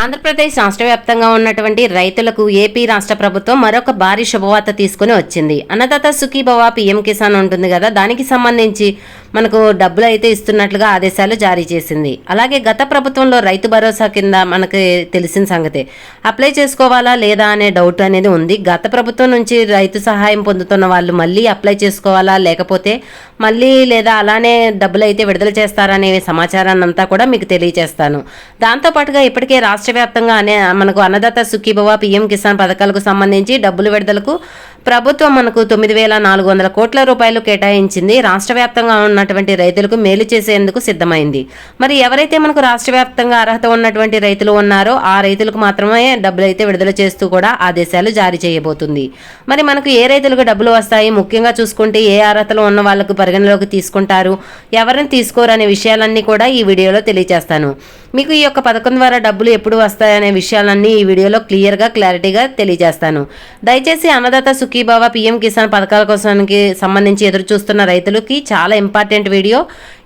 ఆంధ్రప్రదేశ్ రాష్ట్ర వ్యాప్తంగా ఉన్నటువంటి రైతులకు ఏపీ రాష్ట్ర ప్రభుత్వం మరొక భారీ శుభవార్త తీసుకుని వచ్చింది. అన్నదాత సుఖీభవ పీఎం కిసాన్ ఉంటుంది కదా దానికి సంబంధించి మనకు డబ్బులు అయితే ఇస్తున్నట్లుగా ఆదేశాలు జారీ చేసింది. అలాగే గత ప్రభుత్వంలో రైతు భరోసా కింద మనకి తెలిసిన సంగతే అప్లై చేసుకోవాలా లేదా అనే డౌట్ అనేది ఉంది. గత ప్రభుత్వం నుంచి రైతు సహాయం పొందుతున్న వాళ్ళు మళ్ళీ అప్లై చేసుకోవాలా లేకపోతే మళ్ళీ లేదా అలానే డబ్బులు అయితే విడుదల చేస్తారనే సమాచారాన్ని అంతా కూడా మీకు తెలియజేస్తాను దాంతోపాటుగా ఇప్పటికే రాష్ట్ర వ్యాప్తంగా అనే మనకు అన్నదాత సుఖీభవ పిఎం కిసాన్ పథకాలకు సంబంధించి డబ్బులు విడుదలకు ప్రభుత్వం మనకు తొమ్మిది వేల నాలుగు వందల కోట్ల రూపాయలు కేటాయించింది. రాష్ట్ర వ్యాప్తంగా ఉన్నటువంటి రైతులకు మేలు చేసేందుకు సిద్ధమైంది. మరి ఎవరైతే మనకు రాష్ట్ర వ్యాప్తంగా అర్హత ఉన్నటువంటి రైతులు ఉన్నారో ఆ రైతులకు మాత్రమే డబ్బులు అయితే విడుదల చేస్తూ కూడా ఆదేశాలు జారీ చేయబోతుంది. మరి మనకు ఏ రైతులకు డబ్బులు వస్తాయి? ముఖ్యంగా చూసుకుంటే ఏ అర్హతలు ఉన్న వాళ్ళకు పరిగణలోకి తీసుకుంటారు? ఎవరిని తీసుకోరు అనే విషయాలన్నీ కూడా ఈ వీడియోలో తెలియజేస్తాను. మీకు ఈ యొక్క పథకం ద్వారా డబ్బులు ఎప్పుడు వస్తాయనే విషయాలన్నీ ఈ వీడియోలో క్లియర్గా క్లారిటీగా తెలియజేస్తాను. దయచేసి అన్నదాత సుఖీభావ పిఎం కిసాన్ పథకాల కోసానికి సంబంధించి ఎదురు చూస్తున్న రైతులకి చాలా ఇంపార్టెంట్ వీడియో.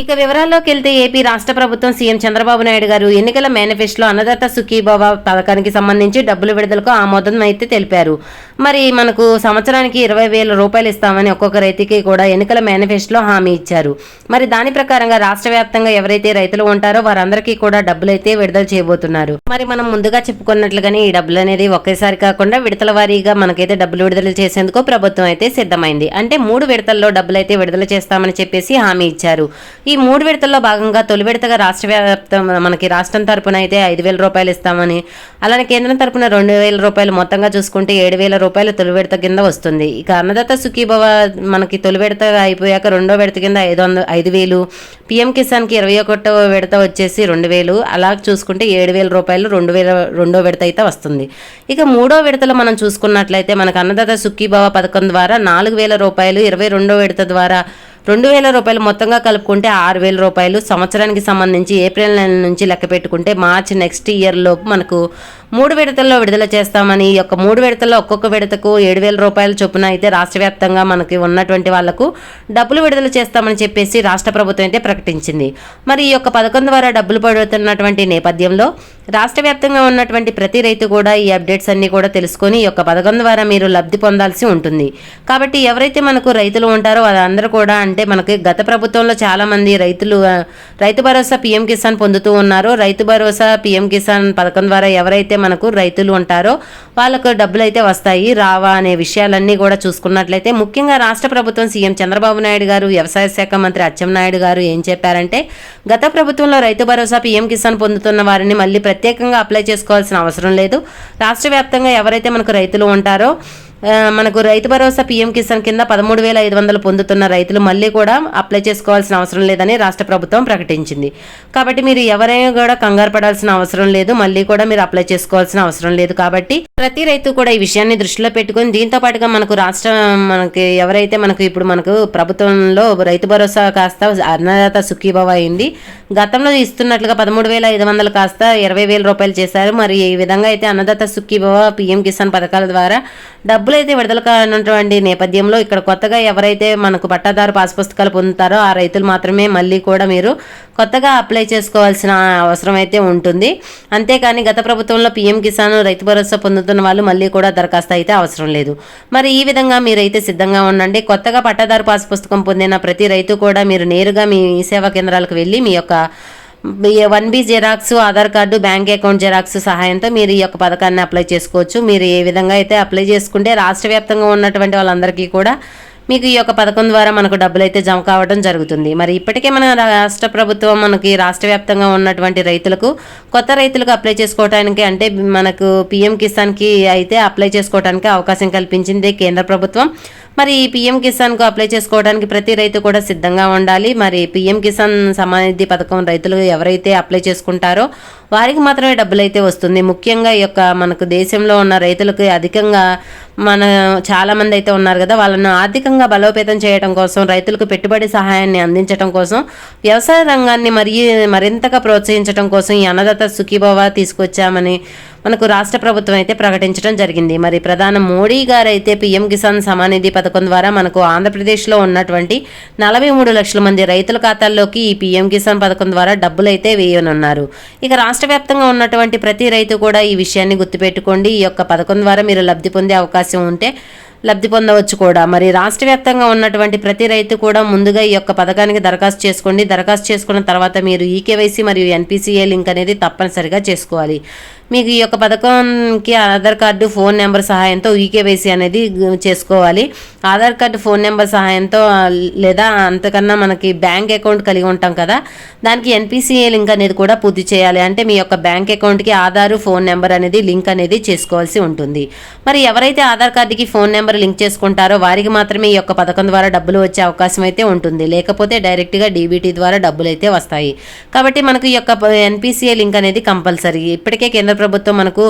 ఇక వివరాల్లోకి వెళ్తే ఏపీ రాష్ట్ర ప్రభుత్వం సీఎం చంద్రబాబు నాయుడు గారు ఎన్నికల మేనిఫెస్టోలో అన్నదాత సుఖీభావ పథకానికి సంబంధించి డబ్బులు విడుదలకు ఆమోదం అయితే తెలిపారు. మరి మనకు సంవత్సరానికి ఇరవై వేల రూపాయలు ఇస్తామని ఒక్కొక్క రైతుకి కూడా ఎన్నికల మేనిఫెస్టోలో హామీ ఇచ్చారు. మరి దాని ప్రకారంగా రాష్ట్ర వ్యాప్తంగా ఎవరైతే రైతులు ఉంటారో వారందరికీ కూడా డబ్బులు అయితే విడుదల చేయబోతున్నారు. మరి మనం ముందుగా చెప్పుకున్నట్లుగానే ఈ డబ్బులు అనేది ఒకేసారి కాకుండా విడతల వారీగా మనకైతే డబ్బులు విడుదల చేసేందుకు ప్రభుత్వం అయితే సిద్ధమైంది. అంటే మూడు విడతల్లో డబ్బులు అయితే విడుదల చేస్తామని చెప్పేసి హామీ ఇచ్చారు. ఈ మూడు విడతల్లో భాగంగా తొలి విడతగా రాష్ట్ర వ్యాప్తం మనకి రాష్ట్రం తరపున అయితే ఐదు వేల రూపాయలు ఇస్తామని అలానే కేంద్రం తరపున రెండు వేల రూపాయలు మొత్తంగా చూసుకుంటే ఏడు వేల రూపాయలు తొలి విడత కింద వస్తుంది. ఇక అన్నదాత సుఖీభవ మనకి తొలి విడత అయిపోయాక రెండో విడత కింద ఐదు వందల ఐదు వేలు. పిఎం కిసాన్కి ఇరవై ఒకటో విడత వచ్చేసి రెండు వేలు. అలా చూసుకుంటే ఏడు వేల రూపాయలు రెండు వేల రెండో విడత అయితే వస్తుంది. ఇక మూడో విడతలో మనం చూసుకున్నట్లయితే మనకు అన్నదాత సుఖీభవ పథకం ద్వారా నాలుగు వేల రూపాయలు ఇరవై రెండో విడత ద్వారా రెండు వేల రూపాయలు మొత్తంగా కలుపుకుంటే ఆరు వేల రూపాయలు. సంవత్సరానికి సంబంధించి ఏప్రిల్ నెల నుంచి లెక్క పెట్టుకుంటే మార్చి నెక్స్ట్ ఇయర్లోపు మనకు మూడు విడతల్లో విడుదల చేస్తామని ఈ యొక్క మూడు విడతల్లో ఒక్కొక్క విడతకు ఏడు వేల రూపాయల చొప్పున అయితే రాష్ట్ర వ్యాప్తంగా మనకి ఉన్నటువంటి వాళ్ళకు డబ్బులు విడుదల చేస్తామని చెప్పేసి రాష్ట్ర ప్రభుత్వం అయితే ప్రకటించింది. మరి ఈ యొక్క పథకం ద్వారా డబ్బులు పడుతున్నటువంటి నేపథ్యంలో రాష్ట్ర వ్యాప్తంగా ఉన్నటువంటి ప్రతి రైతు కూడా ఈ అప్డేట్స్ అన్ని కూడా తెలుసుకొని ఈ యొక్క పథకం ద్వారా మీరు లబ్ధి పొందాల్సి ఉంటుంది. కాబట్టి ఎవరైతే మనకు రైతులు ఉంటారో వాళ్ళందరూ కూడా అంటే మనకి గత ప్రభుత్వంలో చాలా మంది రైతులు రైతు భరోసా పీఎం కిసాన్ పొందుతూ ఉన్నారో. రైతు భరోసా పిఎం కిసాన్ పథకం ద్వారా ఎవరైతే మనకు రైతులు ఉంటారో వాళ్ళకు డబ్బులు అయితే వస్తాయి. రావా అనే విషయాలన్నీ కూడా చూసుకున్నట్లయితే ముఖ్యంగా రాష్ట్ర ప్రభుత్వం సీఎం చంద్రబాబు నాయుడు గారు వ్యవసాయ శాఖ మంత్రి అచ్చెన్నాయుడు గారు ఏం చెప్పారంటే గత ప్రభుత్వంలో రైతు భరోసా పీఎం కిసాన్ పొందుతున్న వారిని మళ్ళీ ప్రత్యేకంగా అప్లై చేసుకోవాల్సిన అవసరం లేదు. రాష్ట్ర వ్యాప్తంగా ఎవరైతే మనకు రైతులు ఉంటారో మనకు రైతు భరోసా పీఎం కిసాన్ కింద పదమూడు వేల ఐదు వందలు పొందుతున్న రైతులు మళ్ళీ కూడా అప్లై చేసుకోవాల్సిన అవసరం లేదని రాష్ట్ర ప్రభుత్వం ప్రకటించింది. కాబట్టి మీరు ఎవరైనా కూడా కంగారు పడాల్సిన అవసరం లేదు మళ్ళీ కూడా మీరు అప్లై చేసుకోవాల్సిన అవసరం లేదు. కాబట్టి ప్రతి రైతు కూడా ఈ విషయాన్ని దృష్టిలో పెట్టుకుని దీంతో పాటుగా మనకు రాష్ట్ర మనకి ఎవరైతే మనకు ఇప్పుడు మనకు ప్రభుత్వంలో రైతు భరోసా కాస్త అన్నదాత సుఖీభవ అయింది. గతంలో ఇస్తున్నట్లుగా పదమూడు వేల ఐదు వందలు కాస్త ఇరవై వేల రూపాయలు చేశారు. మరి ఈ విధంగా అయితే అన్నదాత సుఖీభవ పిఎం కిసాన్ పథకాల ద్వారా డబ్బులు అయితే విడుదల కానటువంటి నేపథ్యంలో ఇక్కడ కొత్తగా ఎవరైతే మనకు పట్టాదారు పాస్ పుస్తకాలు పొందుతారో ఆ రైతులు మాత్రమే మళ్ళీ కూడా మీరు కొత్తగా అప్లై చేసుకోవాల్సిన అవసరం అయితే ఉంటుంది. అంతేకాని గత ప్రభుత్వంలో పీఎం కిసాన్ రైతు భరోసా పొందుతున్న వాళ్ళు మళ్ళీ కూడా దరఖాస్తు అయితే అవసరం లేదు. మరి ఈ విధంగా మీరైతే సిద్ధంగా ఉండండి. కొత్తగా పట్టాదారు పాస్ పుస్తకం పొందిన ప్రతి రైతు కూడా మీరు నేరుగా మీ సేవా కేంద్రాలకు వెళ్ళి మీ యొక్క one B xerox Aadhaar card bank account xerox సహాయంతో మీరు ఈ యొక్క పథకాన్ని అప్లై చేసుకోవచ్చు. మీరు ఏ విధంగా అయితే అప్లై చేసుకుంటే రాష్ట్ర వ్యాప్తంగా ఉన్నటువంటి వాళ్ళందరికీ కూడా మీకు ఈ యొక్క పథకం ద్వారా మనకు డబ్బులు అయితే జమ కావడం జరుగుతుంది. మరి ఇప్పటికే మన రాష్ట్ర ప్రభుత్వం మనకి రాష్ట్ర వ్యాప్తంగా ఉన్నటువంటి రైతులకు కొత్త రైతులకు అప్లై చేసుకోవడానికి అంటే మనకు పిఎం కిసాన్కి అయితే అప్లై చేసుకోవడానికి అవకాశం కల్పించింది కేంద్ర ప్రభుత్వం. మరి ఈ పిఎం కిసాన్కు అప్లై చేసుకోవడానికి ప్రతి రైతు కూడా సిద్ధంగా ఉండాలి. మరి పిఎం కిసాన్ సమానిధి పథకం రైతులు ఎవరైతే అప్లై చేసుకుంటారో వారికి మాత్రమే డబ్బులు అయితే వస్తుంది. ముఖ్యంగా ఈ యొక్క మనకు దేశంలో ఉన్న రైతులకు అధికంగా మన చాలామంది అయితే ఉన్నారు కదా వాళ్ళను ఆర్థికంగా బలోపేతం చేయడం కోసం రైతులకు పెట్టుబడి సహాయాన్ని అందించడం కోసం వ్యవసాయ రంగాన్ని మరి మరింతగా ప్రోత్సహించడం కోసం ఈ అన్నదాత సుఖీభవ తీసుకొచ్చామని మనకు రాష్ట్ర ప్రభుత్వం అయితే ప్రకటించడం జరిగింది. మరి ప్రధాని మోడీ గారు అయితే పీఎం కిసాన్ సమానిధి పథకం ద్వారా మనకు ఆంధ్రప్రదేశ్లో ఉన్నటువంటి నలభై మూడు లక్షల మంది రైతుల ఖాతాల్లోకి ఈ పీఎం కిసాన్ పథకం ద్వారా డబ్బులు అయితే వేయనున్నారు. ఇక రాష్ట్ర వ్యాప్తంగా ఉన్నటువంటి ప్రతి రైతు కూడా ఈ విషయాన్ని గుర్తుపెట్టుకోండి. ఈ యొక్క పథకం ద్వారా మీరు లబ్ధి పొందే అవకాశం ఉంటే లబ్ధి పొందవచ్చు కూడా. మరి రాష్ట్ర వ్యాప్తంగా ఉన్నటువంటి ప్రతి రైతు కూడా ముందుగా ఈ యొక్క పథకానికి దరఖాస్తు చేసుకోండి. దరఖాస్తు చేసుకున్న తర్వాత మీరు ఈకేవైసీ మరియు ఎన్పిసిఏ లింక్ అనేది తప్పనిసరిగా చేసుకోవాలి. మీకు ఈ యొక్క పథకంకి ఆధార్ కార్డు ఫోన్ నెంబర్ సహాయంతో ఈకేవైసీ అనేది చేసుకోవాలి. ఆధార్ కార్డు ఫోన్ నెంబర్ సహాయంతో లేదా అంతకన్నా మనకి బ్యాంక్ అకౌంట్ కలిగి ఉంటాం కదా దానికి ఎన్పిసిఏ లింక్ అనేది కూడా పూర్తి చేయాలి. అంటే మీ యొక్క బ్యాంక్ అకౌంట్కి ఆధారు ఫోన్ నెంబర్ అనేది లింక్ అనేది చేసుకోవాల్సి ఉంటుంది. మరి ఎవరైతే ఆధార్ కార్డుకి ఫోన్ నెంబర్ లింక్ చేసుకుంటారో వారికి మాత్రమే ఈ యొక్క పథకం ద్వారా డబ్బులు వచ్చే అవకాశం అయితే ఉంటుంది. లేకపోతే డైరెక్ట్గా డీబీటీ ద్వారా డబ్బులు అయితే వస్తాయి. కాబట్టి మనకు ఈ యొక్క ఎన్పిసిఏ లింక్ అనేది కంపల్సరీ. ఇప్పటికే కేంద్ర ప్రభుత్వం మనకు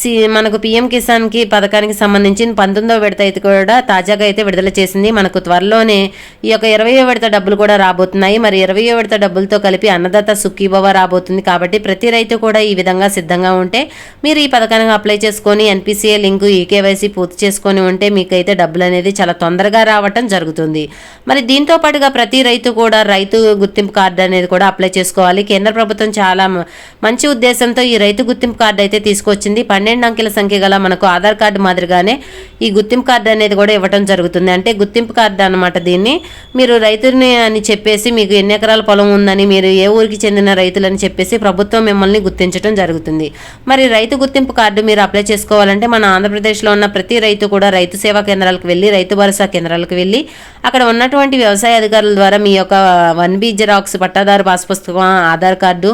సి మనకు పీఎం కిసాన్కి పథకానికి సంబంధించి పంతొమ్మిదవ విడత అయితే కూడా తాజాగా అయితే విడుదల చేసింది. మనకు త్వరలోనే ఈ యొక్క ఇరవయో విడత డబ్బులు కూడా రాబోతున్నాయి. మరి ఇరవయో విడత డబ్బులతో కలిపి అన్నదాత సుఖీభవ రాబోతుంది కాబట్టి ప్రతి రైతు కూడా ఈ విధంగా సిద్ధంగా ఉంటే మీరు ఈ పథకానికి అప్లై చేసుకొని ఎన్పిసిఏ లింకు ఈకేవైసీ పూర్తి చేసుకొని ఉంటే మీకైతే డబ్బులు అనేది చాలా తొందరగా రావటం జరుగుతుంది. మరి దీంతో పాటుగా ప్రతి రైతు కూడా రైతు గుర్తింపు కార్డు అనేది కూడా అప్లై చేసుకోవాలి. కేంద్ర ప్రభుత్వం చాలా మంచి ఉద్దేశంతో ఈ రైతు గుర్తింపు కార్డు అయితే తీసుకొచ్చింది. పన్నెండు అంకెల సంఖ్య గల మనకు ఆధార్ కార్డు మాదిరిగానే ఈ గుర్తింపు కార్డు అనేది కూడా ఇవ్వటం జరుగుతుంది. అంటే గుర్తింపు కార్డు అనమాట దీన్ని. మీరు రైతుని అని చెప్పేసి మీకు ఎన్ని ఎకరాల పొలం ఉందని మీరు ఏ ఊరికి చెందిన రైతులని చెప్పేసి ప్రభుత్వం మిమ్మల్ని గుర్తించడం జరుగుతుంది. మరి రైతు గుర్తింపు కార్డు మీరు అప్లై చేసుకోవాలంటే మన ఆంధ్రప్రదేశ్లో ఉన్న ప్రతి రైతు కూడా రైతు సేవా కేంద్రాలకు వెళ్ళి రైతు భరోసా కేంద్రాలకు వెళ్ళి అక్కడ ఉన్నటువంటి వ్యవసాయ అధికారుల ద్వారా మీ యొక్క వన్ బీ జెరాక్స్ పట్టాదారు పాస్ పుస్తకం ఆధార్ కార్డు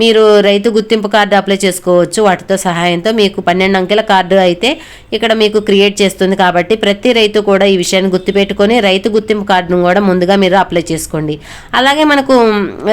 మీరు రైతు గుర్తింపు కార్డు అప్లై చేసుకోవచ్చు. వాటితో సహాయంతో మీకు పన్నెండు అంకెల కార్డు అయితే ఇక్కడ మీకు క్రియేట్ చేస్తుంది కాబట్టి ప్రతి రైతు కూడా ఈ విషయాన్ని గుర్తుపెట్టుకొని రైతు గుర్తింపు కార్డును కూడా ముందుగా మీరు అప్లై చేసుకోండి. అలాగే మనకు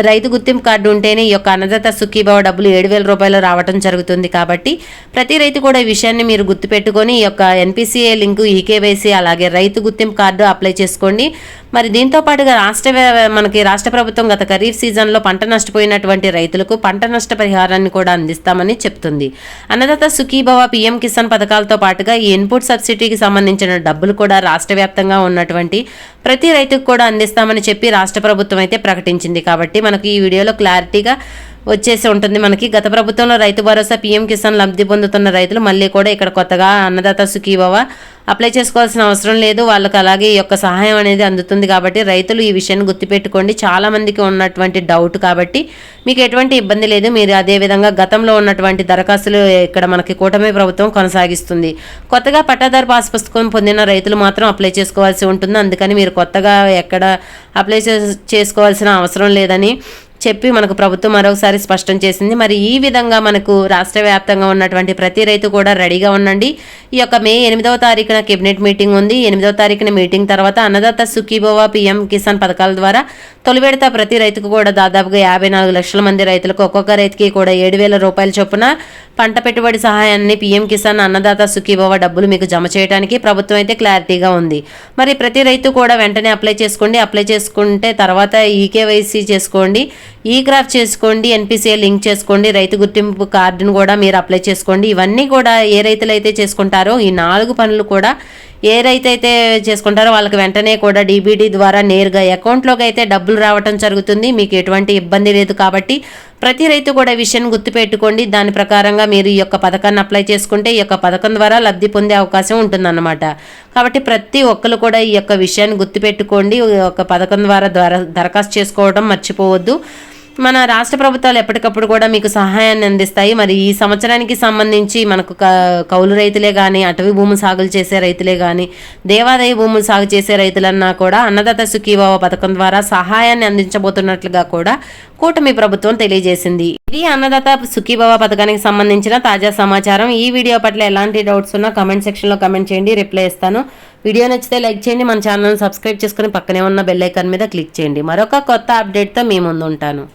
రైతు గుర్తింపు కార్డు ఉంటేనే ఈ యొక్క అన్నదాత సుఖీభావ డబ్బులు ఏడు వేల రూపాయలు రావడం జరుగుతుంది కాబట్టి ప్రతి రైతు కూడా ఈ విషయాన్ని మీరు గుర్తుపెట్టుకొని ఈ యొక్క ఎన్పిసిఏ లింకు ఈకేవైసీ అలాగే రైతు గుర్తింపు కార్డు అప్లై చేసుకోండి. మరి దీంతో పాటుగా రాష్ట్ర మనకి రాష్ట్ర ప్రభుత్వం గత ఖరీఫ్ సీజన్లో పంట నష్టపోయినటువంటి రైతులకు పంట నష్ట పరిహారాన్ని కూడా అందిస్తామని చెప్తుంది. అన్నదాత సుఖీభవ పీఎం కిసాన్ పథకాలతో పాటుగా ఈ ఇన్పుట్ సబ్సిడీకి సంబంధించిన డబ్బులు కూడా రాష్ట్ర వ్యాప్తంగా ఉన్నటువంటి ప్రతి రైతుకు కూడా అందిస్తామని చెప్పి రాష్ట్ర ప్రభుత్వం అయితే ప్రకటించింది. కాబట్టి మనకు ఈ వీడియోలో క్లారిటీగా వచ్చేసి ఉంటుంది. మనకి గత ప్రభుత్వంలో రైతు భరోసా పీఎం కిసాన్ లబ్ధి పొందుతున్న రైతులు మళ్ళీ కూడా ఇక్కడ కొత్తగా అన్నదాత సుఖీభవ అప్లై చేసుకోవాల్సిన అవసరం లేదు. వాళ్ళకి అలాగే ఈ యొక్క సహాయం అనేది అందుతుంది కాబట్టి రైతులు ఈ విషయాన్ని గుర్తుపెట్టుకోండి. చాలా మందికి ఉన్నటువంటి డౌట్ కాబట్టి మీకు ఎటువంటి ఇబ్బంది లేదు. మీరు అదేవిధంగా గతంలో ఉన్నటువంటి దరఖాస్తులు ఇక్కడ మనకి కూటమి ప్రభుత్వం కొనసాగిస్తుంది. కొత్తగా పట్టాదారు పాస్ పుస్తకం పొందిన రైతులు మాత్రం అప్లై చేసుకోవాల్సి ఉంటుంది. అందుకని మీరు కొత్తగా ఎక్కడ అప్లై చేసుకోవాల్సిన అవసరం లేదని చెప్పి మనకు ప్రభుత్వం మరొకసారి స్పష్టం చేసింది. మరి ఈ విధంగా మనకు రాష్ట్ర వ్యాప్తంగా ఉన్నటువంటి ప్రతి రైతు కూడా రెడీగా ఉండండి. ఈ యొక్క మే ఎనిమిదవ తారీఖున కేబినెట్ మీటింగ్ ఉంది. ఎనిమిదవ తారీఖున మీటింగ్ తర్వాత అన్నదాత సుఖీభోవా పిఎం కిసాన్ పథకాల ద్వారా తొలి విడత ప్రతి రైతుకు కూడా దాదాపుగా యాభై నాలుగు లక్షల మంది రైతులకు ఒక్కొక్క రైతుకి కూడా ఏడు వేల రూపాయల చొప్పున పంట పెట్టుబడి సహాయాన్ని పీఎం కిసాన్ అన్నదాత సుఖీభవ డబ్బులు మీకు జమ చేయడానికి ప్రభుత్వం అయితే క్లారిటీగా ఉంది. మరి ప్రతి రైతు కూడా వెంటనే అప్లై చేసుకోండి. అప్లై చేసుకుంటే తర్వాత ఈకేవైసీ చేసుకోండి. ఈ క్రాఫ్ట్ చేసుకోండి. ఎన్పిసిఐ లింక్ చేసుకోండి. రైతు గుర్తింపు కార్డును కూడా మీరు అప్లై చేసుకోండి. ఇవన్నీ కూడా ఏ రైతులు అయితే చేసుకుంటారో ఈ నాలుగు పనులు కూడా ఏ రైతు అయితే చేసుకుంటారో వాళ్ళకి వెంటనే కూడా డీబీడీ ద్వారా నేరుగా అకౌంట్లోకి అయితే డబ్బులు రావటం జరుగుతుంది. మీకు ఎటువంటి ఇబ్బంది లేదు కాబట్టి ప్రతి రైతు కూడా ఈ విషయాన్ని గుర్తుపెట్టుకోండి. దాని ప్రకారంగా మీరు ఈ యొక్క పథకాన్ని అప్లై చేసుకుంటే ఈ యొక్క పథకం ద్వారా లబ్ధి పొందే అవకాశం ఉంటుందన్నమాట. కాబట్టి ప్రతి ఒక్కరు కూడా ఈ యొక్క విషయాన్ని గుర్తుపెట్టుకోండి. ఒక యొక్క పథకం ద్వారా ద్వారా దరఖాస్తు చేసుకోవడం మర్చిపోవద్దు. మన రాష్ట్ర ప్రభుత్వాలు ఎప్పటికప్పుడు కూడా మీకు సహాయాన్ని అందిస్తాయి. మరి ఈ సంవత్సరానికి సంబంధించి మనకు కౌలు రైతులే కానీ అటవీ భూములు సాగులు చేసే రైతులే కానీ దేవాదాయ భూములు సాగు చేసే రైతులన్నా కూడా అన్నదాత సుఖీభావ పథకం ద్వారా సహాయాన్ని అందించబోతున్నట్లుగా కూడా కూటమి ప్రభుత్వం తెలియజేసింది. ఇది అన్నదాత సుఖీభావ పథకానికి సంబంధించిన తాజా సమాచారం. ఈ వీడియో పట్ల ఎలాంటి డౌట్స్ ఉన్నా కమెంట్ సెక్షన్లో కమెంట్ చేయండి రిప్లై ఇస్తాను. వీడియో నచ్చితే లైక్ చేయండి మన ఛానల్ని సబ్స్క్రైబ్ చేసుకుని పక్కనే ఉన్న బెల్ ఐకాన్ మీద క్లిక్ చేయండి. మరొక కొత్త అప్డేట్తో మీ ముందు ఉంటాను